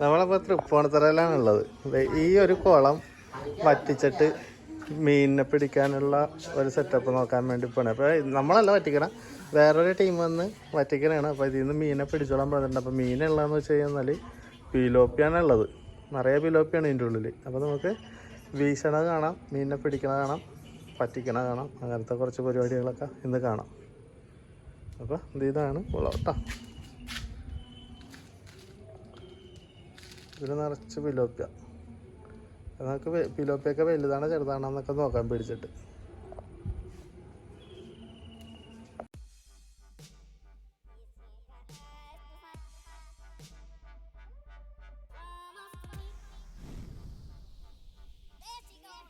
നമ്മളിപ്പോൾ തൃപ്പൂണിത്തറയിലാണുള്ളത്. ഈ ഒരു കുളം വറ്റിച്ചിട്ട് മീനിനെ പിടിക്കാനുള്ള ഒരു സെറ്റപ്പ് നോക്കാൻ വേണ്ടി പോണ. അപ്പോൾ നമ്മളല്ല വറ്റിക്കണം. വേറൊരു ടീം വന്ന് വറ്റിക്കണാണ്. അപ്പോൾ ഇതിൽ നിന്ന് മീനെ പിടിച്ചോളാൻ പറഞ്ഞിട്ടുണ്ട്. അപ്പോൾ മീനുള്ളതെന്ന് വെച്ച് കഴിഞ്ഞാൽ പിലോപ്പിയാണ് ഉള്ളത് നിറയെ പിലോപ്പിയാണ് ഇതിന്റെ ഉള്ളിൽ അപ്പോൾ നമുക്ക് വീശണ കാണാം മീനിനെ പിടിക്കണ കാണാം പറ്റിക്കണ കാണാം. അങ്ങനത്തെ കുറച്ച് പരിപാടികളൊക്കെ ഇന്ന് കാണാം. അപ്പോൾ ഇത് ഇതാണ് കുളം കേട്ടോ ഇതിൽ നിറച്ച് പിലോപ്പ്യ. നമുക്ക് പിലോപ്പിയൊക്കെ വലുതാണോ ചെറുതാണോ എന്നൊക്കെ നോക്കാൻ പിടിച്ചിട്ട്.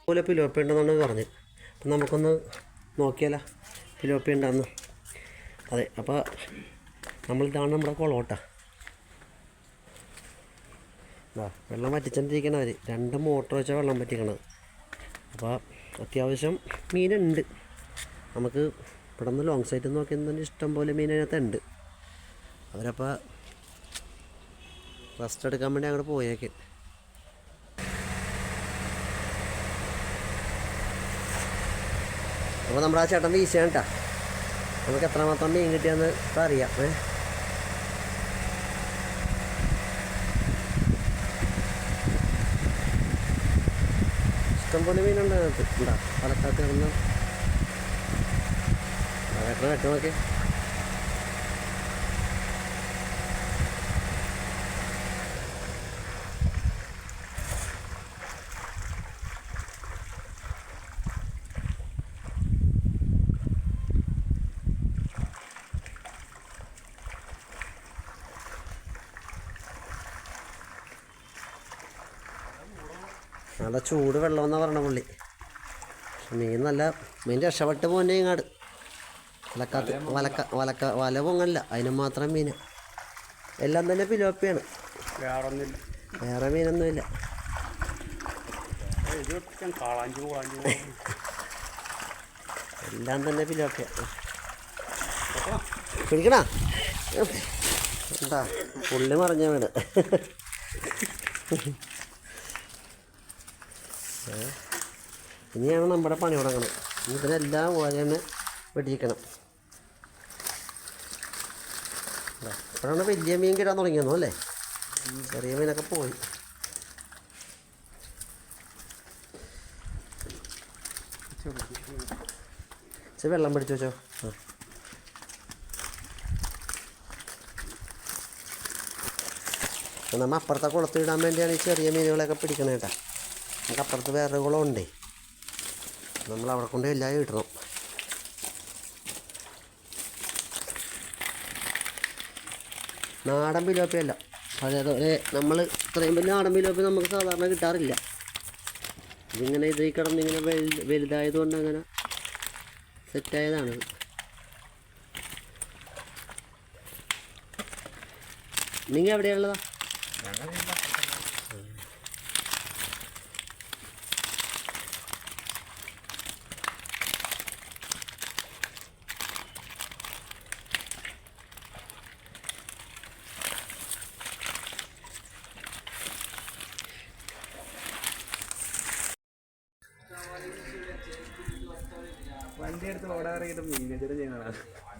പോലെ പിലോപ്പി ഉണ്ടെന്നാണ് പറഞ്ഞത്. അപ്പം നമുക്കൊന്ന് നോക്കിയാലോ പിലോപ്പി ഉണ്ടെന്ന്. അതെ അപ്പോൾ നമ്മളിതാണ് നമ്മുടെ കൊളോട്ട. വെള്ളം വറ്റിച്ചോണ്ടിരിക്കണ അവർ രണ്ട് മോട്ടോർ വെച്ചാൽ വെള്ളം വറ്റിക്കണത്. അപ്പോൾ അത്യാവശ്യം മീനുണ്ട്. നമുക്ക് ഇവിടെ നിന്ന് ലോങ് സൈറ്റിൽ നോക്കി തന്നെ ഇഷ്ടം പോലെ മീൻ അതിനകത്തുണ്ട് അവരപ്പോൾ റെസ്റ്റ് എടുക്കാൻ വേണ്ടി അങ്ങോട്ട് പോയേക്ക്. അപ്പോൾ നമ്മുടെ ആ ചേട്ടൻ വീശയാണ് കേട്ടോ നമുക്ക് എത്രമാത്രം മീൻ കിട്ടിയെന്ന് അറിയാം. ഏ? ഇഷ്ടംപോലെ മീനുണ്ട്. അതിനകത്ത് ഉണ്ടാ പാലക്കാട്ട് കിടന്ന് അതൊക്കെ വെട്ട് നല്ല ചൂട് വെള്ളമെന്നാണ് പറഞ്ഞ പുള്ളി. മീൻ നല്ല മീൻ രക്ഷപ്പെട്ട് പോകുന്നേ ഇങ്ങാട്. വലക്കാത്ത വലക്ക വലക്ക വല പൊങ്ങല്ല. അതിന് മാത്രം മീൻ എല്ലാം തന്നെ പിലോപ്പിയാണ്. വേറെ മീനൊന്നുമില്ല. എല്ലാം തന്നെ പിലോപ്പിയ. പിടിക്കണ? എന്താ? പുള്ളി മറിഞ്ഞ വീട് ഇനിയാണ് നമ്മുടെ പണി തുടങ്ങണം. ഇതിനെല്ലാം ഓരോന്ന് വെടിയിക്കണം ഇപ്പോഴാണ് വലിയ മീൻ കിട്ടാൻ തുടങ്ങിയെന്നു അല്ലേ? ചെറിയ മീനൊക്കെ പോയി. വെള്ളം പിടിച്ചു വെച്ചോ. നമ്മൾ അപ്പുറത്തെ കുളത്ത് ഇടാൻ വേണ്ടിയാണ് ഈ ചെറിയ മീനുകളൊക്കെ പിടിക്കണേട്ടാ നമുക്ക് അപ്പുറത്ത് വേറെ കുളമുണ്ടേ നമ്മൾ അവിടെ കൊണ്ട് എല്ലാം ഇടണം. നാടൻ പിലോപ്പിയല്ല അതേപോലെ നമ്മൾ ഇത്രയും വലിയ നാടൻ പിലോപ്പി നമുക്ക് സാധാരണ കിട്ടാറില്ല. ഇതിങ്ങനെ ഇതിൽ കിടന്ന് ഇങ്ങനെ വലുത് വലുതായത് കൊണ്ട് അങ്ങനെ സെറ്റായതാണ്. നിങ്ങൾ എവിടെയുള്ളതാ വണ്ടി എടുത്ത് ഓടാറിയിട്ട് മീനച്ചേരം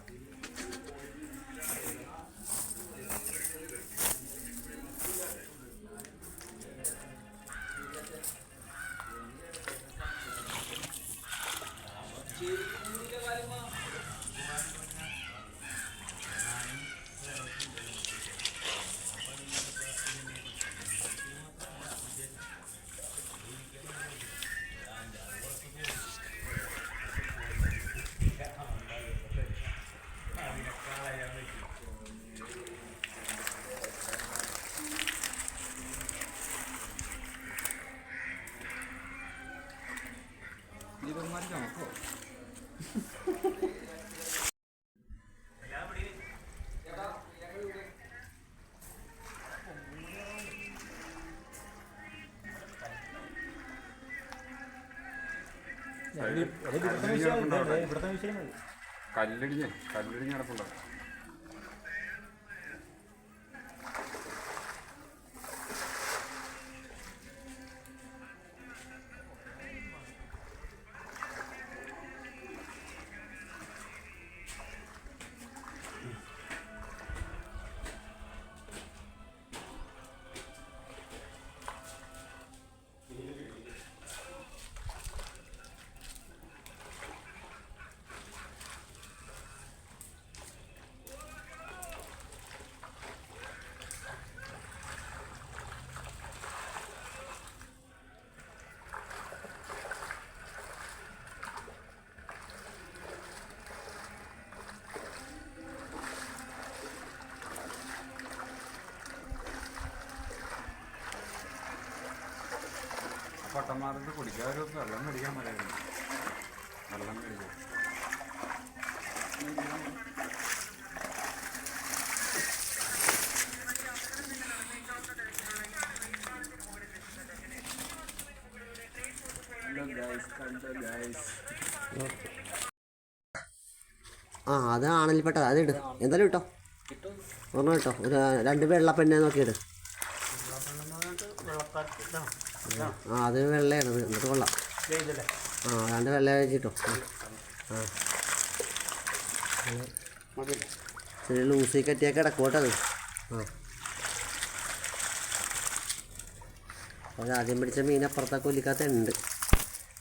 കല്ലിടിഞ്ഞ് കല്ലിടിഞ്ഞ് കിടപ്പുണ്ടോ പൊട്ടന്മാർക്ക് കുടിക്കാൻ ഒരു വെള്ളം മേടിക്കാൻ പറയായിരുന്നു വെള്ളം മേടിക്കാൻ. ആ അത് ആണലിൽപ്പെട്ടത് അത് ഇട്. എന്തായാലും ഇട്ടോ. ഒരെണ്ണം ഇട്ടോ ഒരു രണ്ട് വെള്ളപ്പെണ്ണ നോക്കിയിട്ട് നോക്കിയിട് ആ അത് വെള്ളയാണ്. എന്നിട്ട് കൊള്ളാം. ആ രണ്ട് വെള്ള വെച്ചിട്ടോ. ആ. ചെറിയ ലൂസി കെട്ടിയൊക്കെ ഇടക്കോട്ടത് ആ. അപ്പോൾ ആദ്യം പിടിച്ച മീൻ അപ്പുറത്തെ കൊല്ലിക്കകത്ത് ഉണ്ട്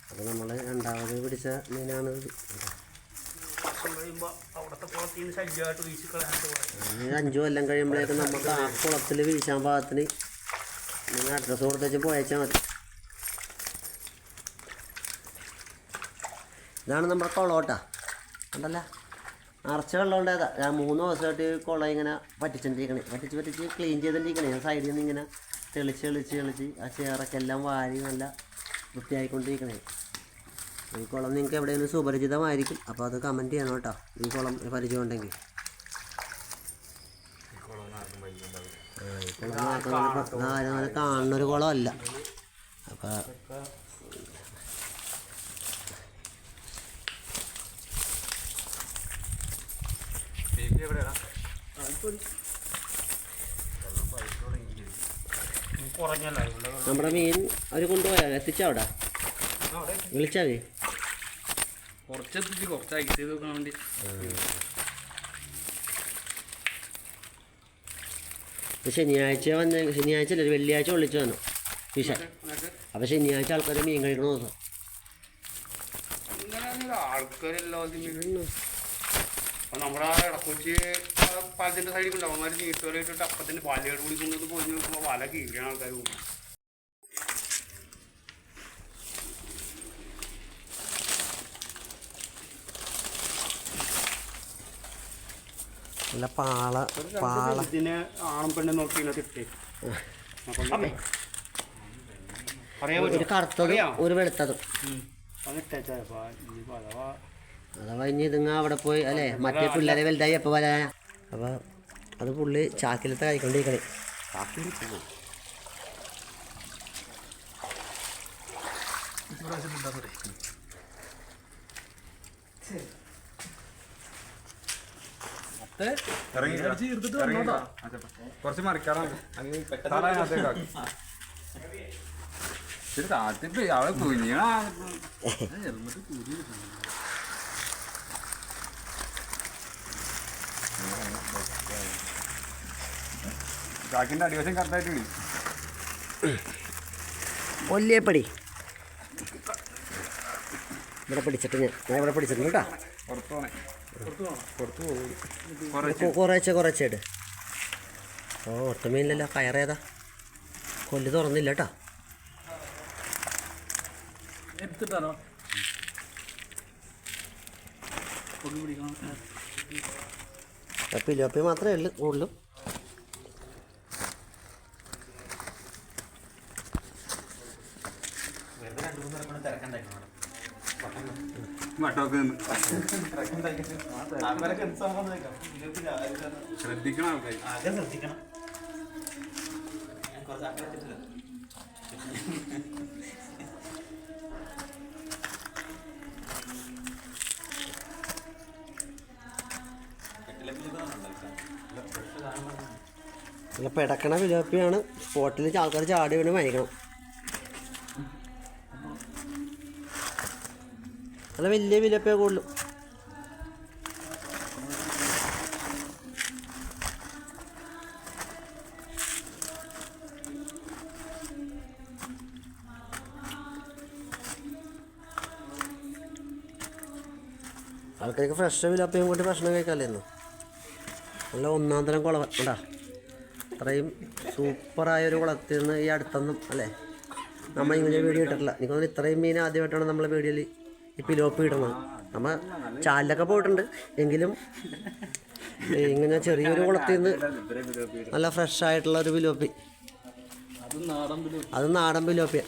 അപ്പോൾ നമ്മൾ രണ്ടാമത് പിടിച്ച മീനാണ് അഞ്ചു കൊല്ലം കഴിയുമ്പോഴേക്കും നമുക്ക് ആ കുളത്തിൽ വീശാൻ പാകത്തിന് നിങ്ങൾ അഡ്രസ്സ് കൊടുത്തേച്ച് അയച്ചാൽ മതി. ഇതാണ് നമ്മുടെ കുളോട്ടാ. ഉണ്ടല്ല നിറച്ച വെള്ളം ഞാൻ മൂന്ന് ദിവസമായിട്ട് കുളം ഇങ്ങനെ പറ്റിച്ചോണ്ടിരിക്കണേ. പറ്റിച്ച് പറ്റിച്ച് ക്ലീൻ ചെയ്തോണ്ടിരിക്കണേ. ഞാൻ സൈഡിൽ നിന്ന് ഇങ്ങനെ തെളിച്ച് തെളിച്ച് തെളിച്ച് ആ ചേറൊക്കെ എല്ലാം വാരി നല്ല വൃത്തിയായിക്കൊണ്ടിരിക്കണേ. ഈ കുളം നിങ്ങൾക്ക് എവിടെയെങ്കിലും സുപരിചിതമായിരിക്കും. അപ്പോൾ അത് കമന്റ് ചെയ്യണം കേട്ടോ. ഈ കുളം പരിചയം ഉണ്ടെങ്കിൽ പ- ആരും അങ്ങനെ കാണുന്നൊരു കുളമല്ല എവിടെയാ നമ്മുടെ മീൻ അവർ കൊണ്ടുപോയാൽ എത്തിച്ചാ അവിടെ വിളിച്ചാൽ മതി കുറച്ചെത്തിച്ച് കുറച്ച് ഐസ് ചെയ്ത് നോക്കാൻ വേണ്ടി ശനിയാഴ്ച വന്ന ശനിയാഴ്ച അല്ല വെള്ളിയാഴ്ച വിളിച്ചു വന്നു. വിഷ അപ്പോൾ ശനിയാഴ്ച ആൾക്കാർ മീൻ കഴിക്കണ ദിവസം. ആൾക്കാരെല്ലാം നമ്മുടെ ഇടക്കൊച്ചി പാലത്തിന്റെ സൈഡിൽ ഉണ്ടാവും. അവന്മാർ നീട്ടുവരെ ഇട്ടിട്ട് അപ്പത്തിന് കുടിക്കുന്നത് പോയി നോക്കുമ്പോൾ ആൾക്കാർ പോകുന്നത്. നല്ല പാള പാള. ഇതിനെ ആണും പെണ്ണും നോക്കി പറയാൻ ഒരു കറുത്തതും ഒരു വെളുത്തതും. അഥവാ ഇനി ഇതുങ്ങ അവിടെ പോയി അല്ലേ? മറ്റേ പിള്ളേരെ വലുതായി എപ്പോൾ വരാ അപ്പോൾ അത് പുള്ളി ചാക്കിലത്തെ കഴിക്കൊണ്ടിരിക്കണേ കുറച്ച് മറിക്കാറാണ് അവളെ കുഞ്ഞാ ചാക്കിന്റെ അടിവശം കറക്റ്റായിട്ട് വിളി ഒല്ലിയപ്പടി ഇവിടെ പിടിച്ചിട്ട് ഞാൻ ഇവിടെ പിടിച്ചിട്ടുണ്ട് കേട്ടോ. കുറേശ്ശെ കുറേശ്ശെ ഇട്. ഓ ഒറ്റ മീനില്ലല്ലോ. കയറേതാ കൊല്ല് തുറന്നില്ല കേട്ടോ എടുത്തിട്ടാണോ? പിലോപ്പി മാത്രമേ ഉള്ളൂ കൂടുതലും വട്ടമൊക്കെ ഇടക്കണ പിലോപ്പിയാണ് സ്പോട്ടിൽ ആൾക്കാർ ചാടി വീണ് മയക്കണം നല്ല വലിയ വിലപ്പേ കൂടുതലും ആൾക്കാർക്ക് ഫ്രഷ് വിലപ്പയും കൂട്ടി ഭക്ഷണം കഴിക്കാമല്ലേ നല്ല ഒന്നാം തരം കുളം അത്രയും സൂപ്പറായ ഒരു കുളത്തിൽ നിന്ന് ഈ അടുത്തൊന്നും അല്ലേ? നമ്മൾ ഇങ്ങനെ വീഡിയോ ഇട്ടിട്ടില്ല. എനിക്ക് തോന്നുന്നു ഇത്രയും മീൻ ആദ്യമായിട്ടാണ് നമ്മളെ വീഡിയോയിൽ ഈ പിലോപ്പ് ഇടണം. നമ്മൾ ചാലിലൊക്കെ പോയിട്ടുണ്ട്. എങ്കിലും ഇങ്ങനെ ചെറിയൊരു കുളത്തിൽ നിന്ന് നല്ല ഫ്രഷ് ആയിട്ടുള്ള ഒരു ബിലോപ്പി അത് നാടൻ ബിലോപ്പിയ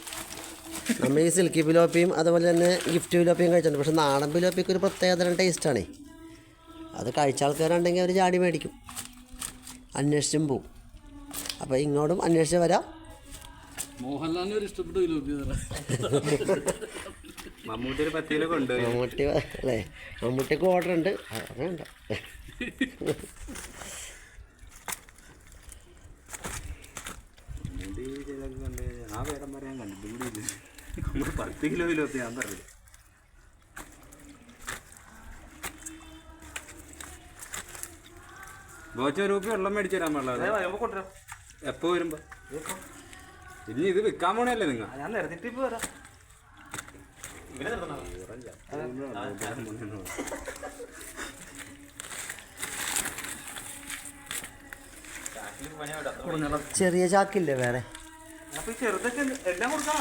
നമ്മൾ ഈ സിൽക്കി ബിലോപ്പിയും അതുപോലെ തന്നെ ഗിഫ്റ്റ് ബിലോപ്പിയും കഴിച്ചിട്ടുണ്ട്. പക്ഷെ നാടൻ പിലോപ്പിക്ക് ഒരു പ്രത്യേകതരം ടേസ്റ്റാണ് അത് കഴിച്ച ആൾക്കാരുണ്ടെങ്കിൽ അവർ ചാടി മേടിക്കും. അന്വേഷിച്ചും പോവും. അപ്പോൾ ഇങ്ങോട്ടും അന്വേഷിച്ച് വരാം. മോഹൻലാലിന് ഒരു ഇഷ്ടപ്പെട്ട വിലോപി മമ്മൂട്ടി ഒരു പത്ത് കിലോ കൊണ്ടുപോയി. മമ്മൂട്ടി അല്ലേ? മമ്മൂട്ടിക്ക് ഓർഡർ ഉണ്ട്. അറിയണ്ട ആ വേടം പറയാൻ കണ്ടു കൂടി ഇല്ല നമ്മൾ പത്ത് കിലോ കിലോ ഞാൻ പറഞ്ഞു ബോച്ച രൂപ വെള്ളം മേടിച്ചു തരാൻ പാടില്ല എപ്പോ വരുമ്പോ? ഇനി ഇത് വിൽക്കാൻ പോണല്ലേ നിങ്ങൾ? ഞാൻ നിരത്തിട്ട് ഇപ്പൊ വരാം ചെറിയ ചാക്കില്ലേ വേറെ? ചെറുതൊക്കെ എല്ലാം കൊടുക്കാം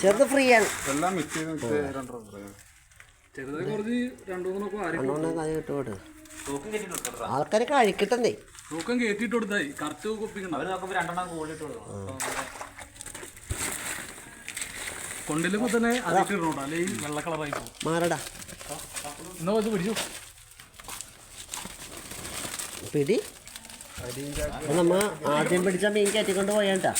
ചെറുത് ഫ്രീ ആണ്. എല്ലാം മിക്സ് ചെയ്ത് കുറച്ച് രണ്ടു മൂന്നൊക്കെ ആരി അണ്ണോണ്ണ കാര്യം കിട്ടുപോട്ട് ആൾക്കാർ കഴിക്കട്ടണ്ടേ തൂക്കം കയറ്റിയിട്ട് കൊടുത്തായി കറക്റ്റ് കുപ്പിക്കണ്ട കൊണ്ടിലുമ്പോ തന്നെ അതിട്ട് ഇടണോട്ടോ അല്ലെങ്കിൽ വെള്ള കളറായി പോകും. മാറടാ. എന്നാ അത് പിടിച്ചു. പിടി. നമ്മ ആദ്യം പിടിച്ച മീൻ കയറ്റിക്കൊണ്ട് പോയാട്ടാ.